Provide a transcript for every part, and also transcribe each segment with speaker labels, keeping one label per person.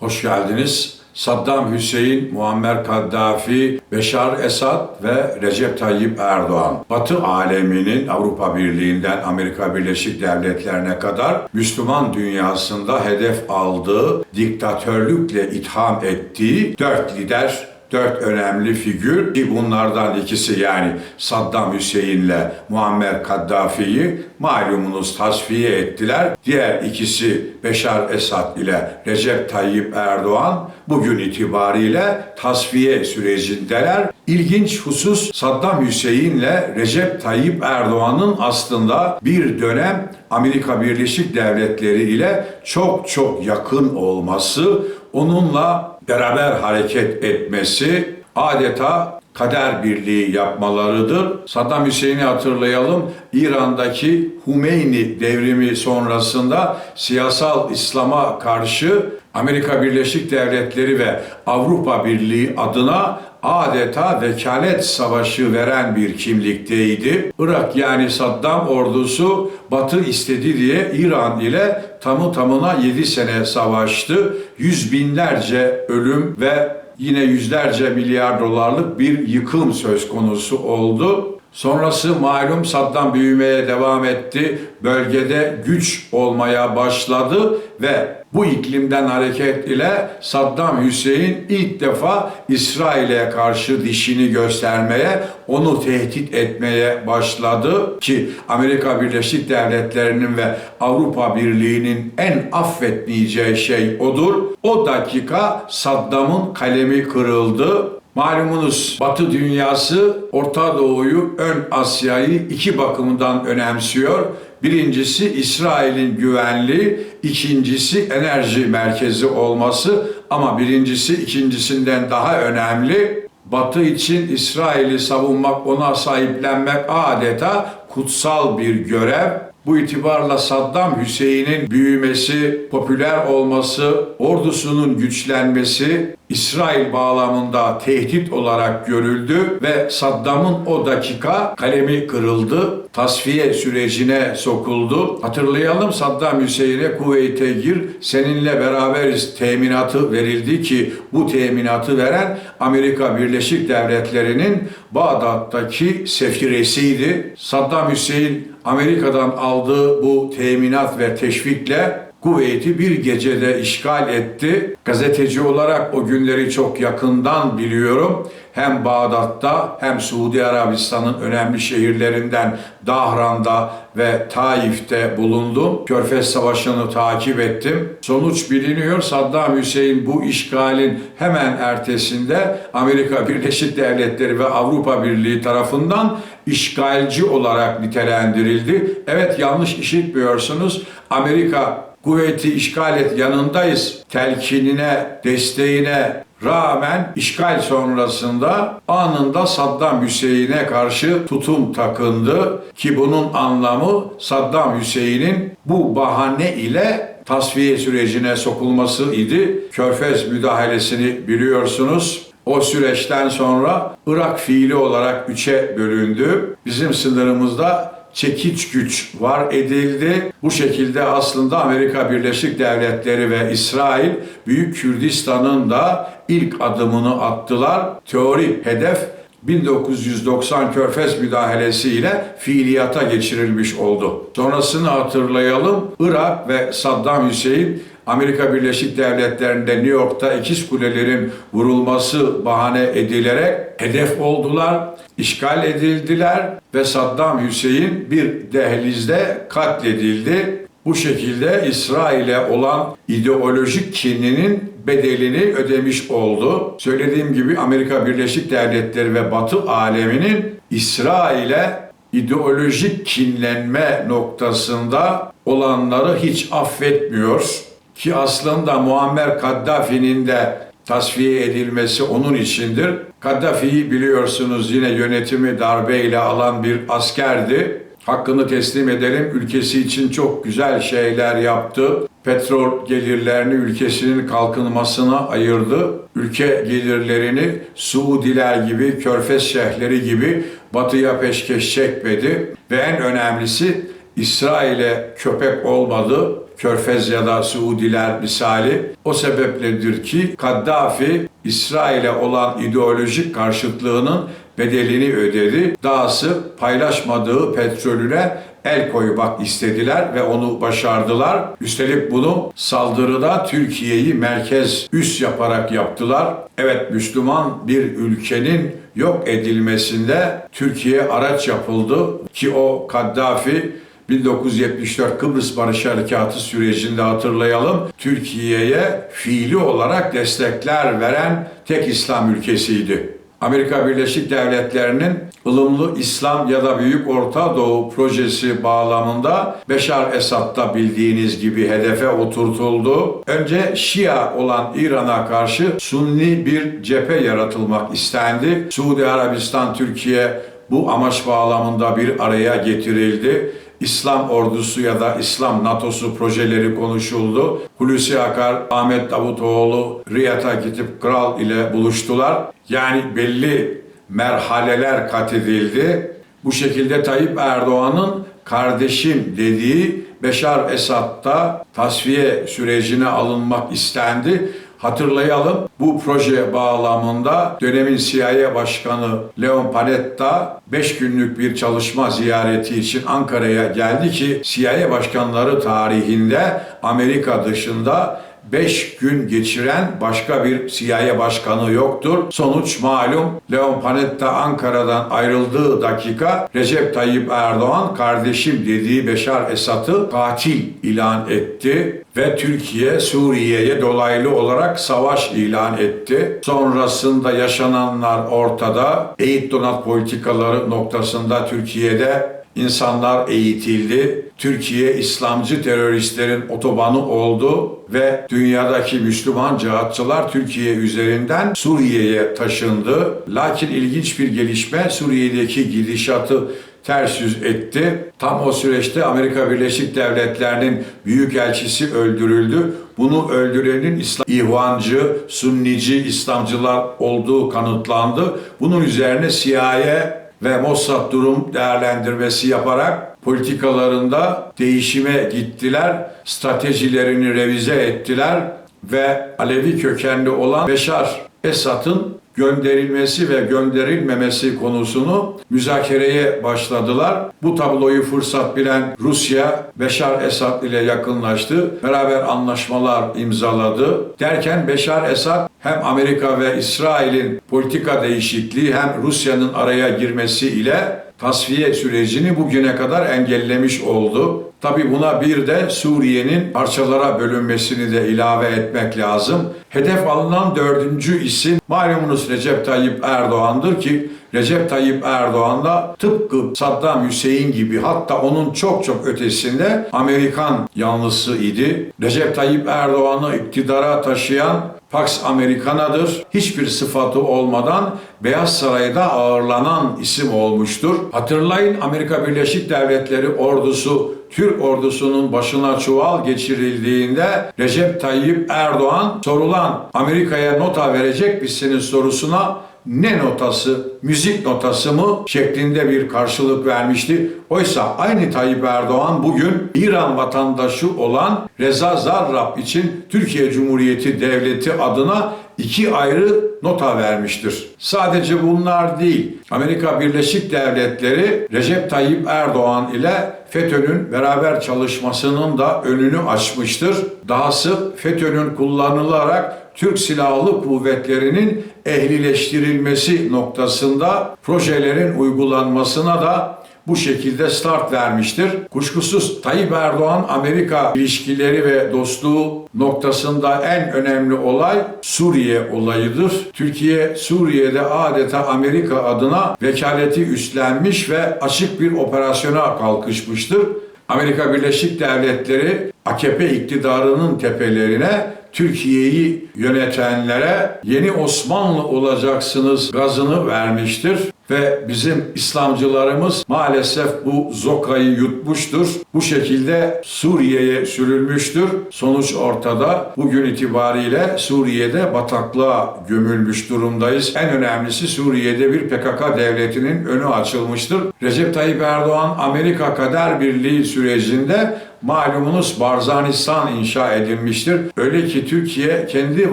Speaker 1: Hoş geldiniz. Saddam Hüseyin, Muammer Kaddafi, Beşar Esad ve Recep Tayyip Erdoğan. Batı aleminin Avrupa Birliği'nden Amerika Birleşik Devletleri'ne kadar Müslüman dünyasında hedef aldığı, diktatörlükle itham ettiği dört lider dört önemli figür ki bunlardan ikisi yani Saddam Hüseyin'le Muammer Kaddafi'yi malumunuz tasfiye ettiler. Diğer ikisi Beşar Esad ile Recep Tayyip Erdoğan bugün itibariyle tasfiye sürecindeler. İlginç husus Saddam Hüseyin ile Recep Tayyip Erdoğan'ın aslında bir dönem Amerika Birleşik Devletleri ile çok çok yakın olması, onunla beraber hareket etmesi adeta kader birliği yapmalarıdır. Saddam Hüseyin'i hatırlayalım. İran'daki Humeyni devrimi sonrasında siyasal İslam'a karşı Amerika Birleşik Devletleri ve Avrupa Birliği adına adeta vekalet savaşı veren bir kimlikteydi. Irak yani Saddam ordusu Batı istedi diye İran ile tamı tamına 7 sene savaştı. Yüz binlerce ölüm ve yine yüzlerce milyar dolarlık bir yıkım söz konusu oldu. Sonrası malum Saddam büyümeye devam etti. Bölgede güç olmaya başladı ve bu iklimden hareket ile Saddam Hüseyin ilk defa İsrail'e karşı dişini göstermeye, onu tehdit etmeye başladı ki Amerika Birleşik Devletleri'nin ve Avrupa Birliği'nin en affetmeyeceği şey odur. O dakika Saddam'ın kalemi kırıldı. Malumunuz Batı dünyası Orta Doğu'yu, Ön Asya'yı iki bakımdan önemsiyor. Birincisi İsrail'in güvenliği, ikincisi enerji merkezi olması ama birincisi ikincisinden daha önemli. Batı için İsrail'i savunmak, ona sahiplenmek adeta kutsal bir görev. Bu itibarla Saddam Hüseyin'in büyümesi, popüler olması, ordusunun güçlenmesi İsrail bağlamında tehdit olarak görüldü ve Saddam'ın o dakika kalemi kırıldı, tasfiye sürecine sokuldu. Hatırlayalım Saddam Hüseyin'e Kuveyt'e gir, seninle beraberiz teminatı verildi ki bu teminatı veren Amerika Birleşik Devletleri'nin Bağdat'taki sefiresiydi. Saddam Hüseyin Amerika'dan aldığı bu teminat ve teşvikle Kuveyt'i bir gecede işgal etti. Gazeteci olarak o günleri çok yakından biliyorum. Hem Bağdat'ta hem Suudi Arabistan'ın önemli şehirlerinden Dahran'da ve Taif'te bulundum. Körfez Savaşı'nı takip ettim. Sonuç biliniyor. Saddam Hüseyin bu işgalin hemen ertesinde Amerika Birleşik Devletleri ve Avrupa Birliği tarafından işgalci olarak nitelendirildi. Evet yanlış işitmiyorsunuz. Amerika kuvveti işgal et yanındayız telkinine, desteğine rağmen işgal sonrasında anında Saddam Hüseyin'e karşı tutum takındı ki bunun anlamı Saddam Hüseyin'in bu bahane ile tasfiye sürecine sokulması idi. Körfez müdahalesini biliyorsunuz. O süreçten sonra Irak fiili olarak üçe bölündü. Bizim sınırımızda çekiç güç var edildi. Bu şekilde aslında Amerika Birleşik Devletleri ve İsrail Büyük Kürdistan'ın da ilk adımını attılar. Teorik hedef 1990 Körfez müdahalesi ile fiiliyata geçirilmiş oldu. Sonrasını hatırlayalım. Irak ve Saddam Hüseyin Amerika Birleşik Devletleri'nde New York'ta ikiz kulelerin vurulması bahane edilerek hedef oldular, işgal edildiler ve Saddam Hüseyin bir dehlizde katledildi. Bu şekilde İsrail'e olan ideolojik kininin bedelini ödemiş oldu. Söylediğim gibi Amerika Birleşik Devletleri ve Batı aleminin İsrail'e ideolojik kinlenme noktasında olanları hiç affetmiyor ki aslında Muammer Kaddafi'nin de tasfiye edilmesi onun içindir. Kaddafi'yi biliyorsunuz yine yönetimi darbeyle alan bir askerdi. Hakkını teslim edelim. Ülkesi için çok güzel şeyler yaptı. Petrol gelirlerini ülkesinin kalkınmasına ayırdı. Ülke gelirlerini Suudiler gibi, Körfez şehirleri gibi batıya peşkeş çekmedi. Ve en önemlisi İsrail'e köpek olmadı, Körfez ya da Suudiler misali. O sebepledir ki Kaddafi İsrail'e olan ideolojik karşıtlığının bedelini ödedi. Dahası paylaşmadığı petrolüne el koymak istediler ve onu başardılar. Üstelik bunu saldırıda Türkiye'yi merkez üs yaparak yaptılar. Evet Müslüman bir ülkenin yok edilmesinde Türkiye araç yapıldı ki o Kaddafi 1974 Kıbrıs Barış Harekatı sürecinde hatırlayalım. Türkiye'ye fiili olarak destekler veren tek İslam ülkesiydi. Amerika Birleşik Devletleri'nin ılımlı İslam ya da Büyük Orta Doğu projesi bağlamında Beşar Esad'da bildiğiniz gibi hedefe oturtuldu. Önce Şia olan İran'a karşı Sunni bir cephe yaratılmak istendi. Suudi Arabistan, Türkiye bu amaç bağlamında bir araya getirildi. İslam ordusu ya da İslam NATO'su projeleri konuşuldu. Hulusi Akar, Ahmet Davutoğlu Riyad'a gidip kral ile buluştular. Yani belli merhaleler kat edildi. Bu şekilde Tayyip Erdoğan'ın kardeşim dediği Beşar Esad'da tasfiye sürecine alınmak istendi. Hatırlayalım bu proje bağlamında dönemin CIA Başkanı Leon Panetta 5 günlük bir çalışma ziyareti için Ankara'ya geldi ki CIA başkanları tarihinde Amerika dışında 5 gün geçiren başka bir CIA başkanı yoktur. Sonuç malum Leon Panetta Ankara'dan ayrıldığı dakika Recep Tayyip Erdoğan kardeşim dediği Beşar Esad'ı katil ilan etti ve Türkiye Suriye'ye dolaylı olarak savaş ilan etti. Sonrasında yaşananlar ortada. Eğit donat politikaları noktasında Türkiye'de İnsanlar eğitildi. Türkiye İslamcı teröristlerin otobanı oldu ve dünyadaki Müslüman cihatçılar Türkiye üzerinden Suriye'ye taşındı. Lakin ilginç bir gelişme Suriye'deki gidişatı ters yüz etti. Tam o süreçte Amerika Birleşik Devletleri'nin büyükelçisi öldürüldü. Bunu öldürenin İslam İhvancı, Sunnici İslamcılar olduğu kanıtlandı. Bunun üzerine CIA ve Mossad durum değerlendirmesi yaparak politikalarında değişime gittiler, stratejilerini revize ettiler ve Alevi kökenli olan Beşar Esad'ın gönderilmesi ve gönderilmemesi konusunu müzakereye başladılar. Bu tabloyu fırsat bilen Rusya Beşar Esad ile yakınlaştı. Beraber anlaşmalar imzaladı. Derken Beşar Esad hem Amerika ve İsrail'in politika değişikliği hem Rusya'nın araya girmesi ile tasfiye sürecini bugüne kadar engellemiş oldu. Tabi buna bir de Suriye'nin parçalara bölünmesini de ilave etmek lazım. Hedef alınan dördüncü isim malumunuz Recep Tayyip Erdoğan'dır ki Recep Tayyip Erdoğan da tıpkı Saddam Hüseyin gibi hatta onun çok çok ötesinde Amerikan yanlısı idi. Recep Tayyip Erdoğan'ı iktidara taşıyan Pax Americana'dır. Hiçbir sıfatı olmadan Beyaz Saray'da ağırlanan isim olmuştur. Hatırlayın Amerika Birleşik Devletleri ordusu Türk ordusunun başına çuval geçirildiğinde Recep Tayyip Erdoğan sorulan Amerika'ya nota verecek misiniz sorusuna ne notası, müzik notası mı şeklinde bir karşılık vermişti. Oysa aynı Tayyip Erdoğan bugün İran vatandaşı olan Reza Zarrab için Türkiye Cumhuriyeti Devleti adına iki ayrı nota vermiştir. Sadece bunlar değil. Amerika Birleşik Devletleri Recep Tayyip Erdoğan ile FETÖ'nün beraber çalışmasının da önünü açmıştır. Dahası FETÖ'nün kullanılarak Türk Silahlı Kuvvetleri'nin ehlileştirilmesi noktasında projelerin uygulanmasına da bu şekilde start vermiştir. Kuşkusuz Tayyip Erdoğan Amerika ilişkileri ve dostluğu noktasında en önemli olay Suriye olayıdır. Türkiye Suriye'de adeta Amerika adına vekaleti üstlenmiş ve açık bir operasyona kalkışmıştır. Amerika Birleşik Devletleri AKP iktidarının tepelerine Türkiye'yi yönetenlere yeni Osmanlı olacaksınız gazını vermiştir. Ve bizim İslamcılarımız maalesef bu zokayı yutmuştur. Bu şekilde Suriye'ye sürülmüştür. Sonuç ortada. Bugün itibariyle Suriye'de bataklığa gömülmüş durumdayız. En önemlisi Suriye'de bir PKK devletinin önü açılmıştır. Recep Tayyip Erdoğan Amerika Kader Birliği sürecinde malumunuz Barzanistan inşa edilmiştir. Öyle ki Türkiye kendi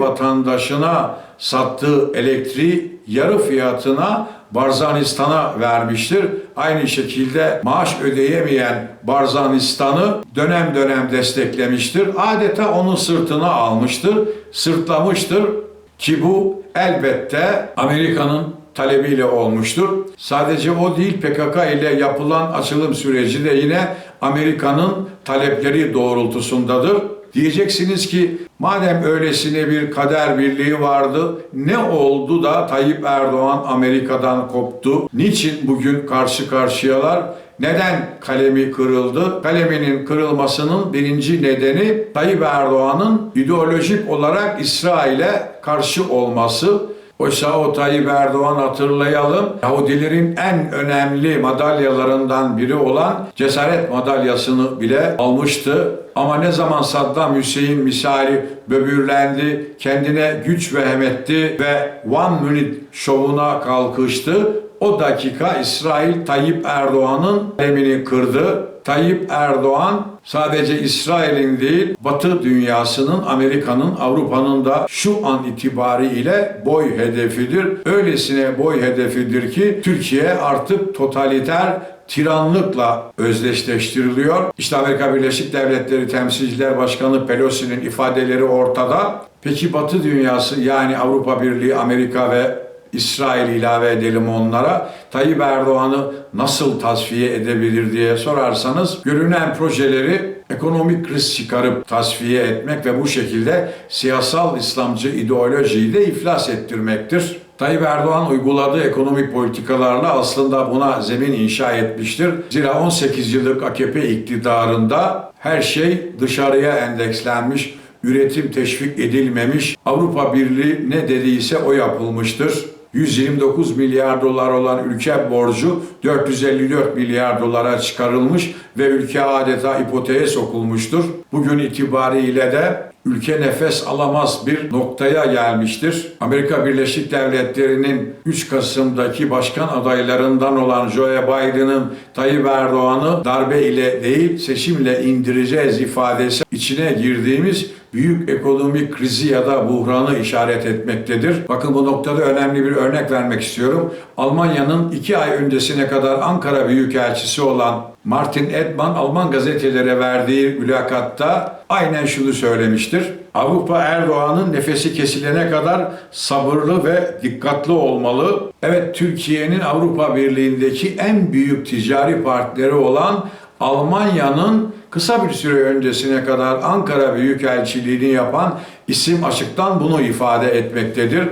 Speaker 1: vatandaşına sattığı elektriği yarı fiyatına Barzanistan'a vermiştir. Aynı şekilde maaş ödeyemeyen Barzanistan'ı dönem dönem desteklemiştir. Adeta onun sırtına almıştır, sırtlamıştır ki bu elbette Amerika'nın talebiyle olmuştur. Sadece o değil PKK ile yapılan açılım süreci de yine Amerika'nın talepleri doğrultusundadır. Diyeceksiniz ki madem öylesine bir kader birliği vardı ne oldu da Tayyip Erdoğan Amerika'dan koptu? Niçin bugün karşı karşıyalar? Neden kalemi kırıldı? Kaleminin kırılmasının birinci nedeni Tayyip Erdoğan'ın ideolojik olarak İsrail'e karşı olması. Oysa o Tayyip Erdoğan hatırlayalım. Yahudilerin en önemli madalyalarından biri olan cesaret madalyasını bile almıştı. Ama ne zaman Saddam Hüseyin misali böbürlendi, kendine güç vehemetti ve One Minute şovuna kalkıştı. O dakika İsrail Tayyip Erdoğan'ın emini kırdı. Tayyip Erdoğan sadece İsrail'in değil Batı dünyasının, Amerika'nın, Avrupa'nın da şu an itibariyle boy hedefidir. Öylesine boy hedefidir ki Türkiye artık totaliter tiranlıkla özdeşleştiriliyor. İşte Amerika Birleşik Devletleri Temsilciler Başkanı Pelosi'nin ifadeleri ortada. Peki Batı dünyası yani Avrupa Birliği, Amerika ve İsrail ilave edelim onlara. Tayyip Erdoğan'ı nasıl tasfiye edebilir diye sorarsanız görünen projeleri ekonomik kriz çıkarıp tasfiye etmek ve bu şekilde siyasal İslamcı ideolojiyi de iflas ettirmektir. Tayyip Erdoğan uyguladığı ekonomik politikalarla aslında buna zemin inşa etmiştir. Zira 18 yıllık AKP iktidarında her şey dışarıya endekslenmiş, üretim teşvik edilmemiş, Avrupa Birliği ne dediyse o yapılmıştır. 129 milyar dolar olan ülke borcu 454 milyar dolara çıkarılmış ve ülke adeta ipoteğe sokulmuştur. Bugün itibariyle de ülke nefes alamaz bir noktaya gelmiştir. Amerika Birleşik Devletleri'nin 3 Kasım'daki başkan adaylarından olan Joe Biden'ın Tayyip Erdoğan'ı darbe ile değil seçimle indireceğiz ifadesi içine girdiğimiz büyük ekonomik krizi ya da buhranı işaret etmektedir. Bakın bu noktada önemli bir örnek vermek istiyorum. Almanya'nın iki ay öncesine kadar Ankara Büyükelçisi olan Martin Edman Alman gazetelere verdiği mülakatta aynen şunu söylemiştir. Avrupa Erdoğan'ın nefesi kesilene kadar sabırlı ve dikkatli olmalı. Evet Türkiye'nin Avrupa Birliği'ndeki en büyük ticari partneri olan Almanya'nın kısa bir süre öncesine kadar Ankara Büyükelçiliğini yapan isim açıktan bunu ifade etmektedir.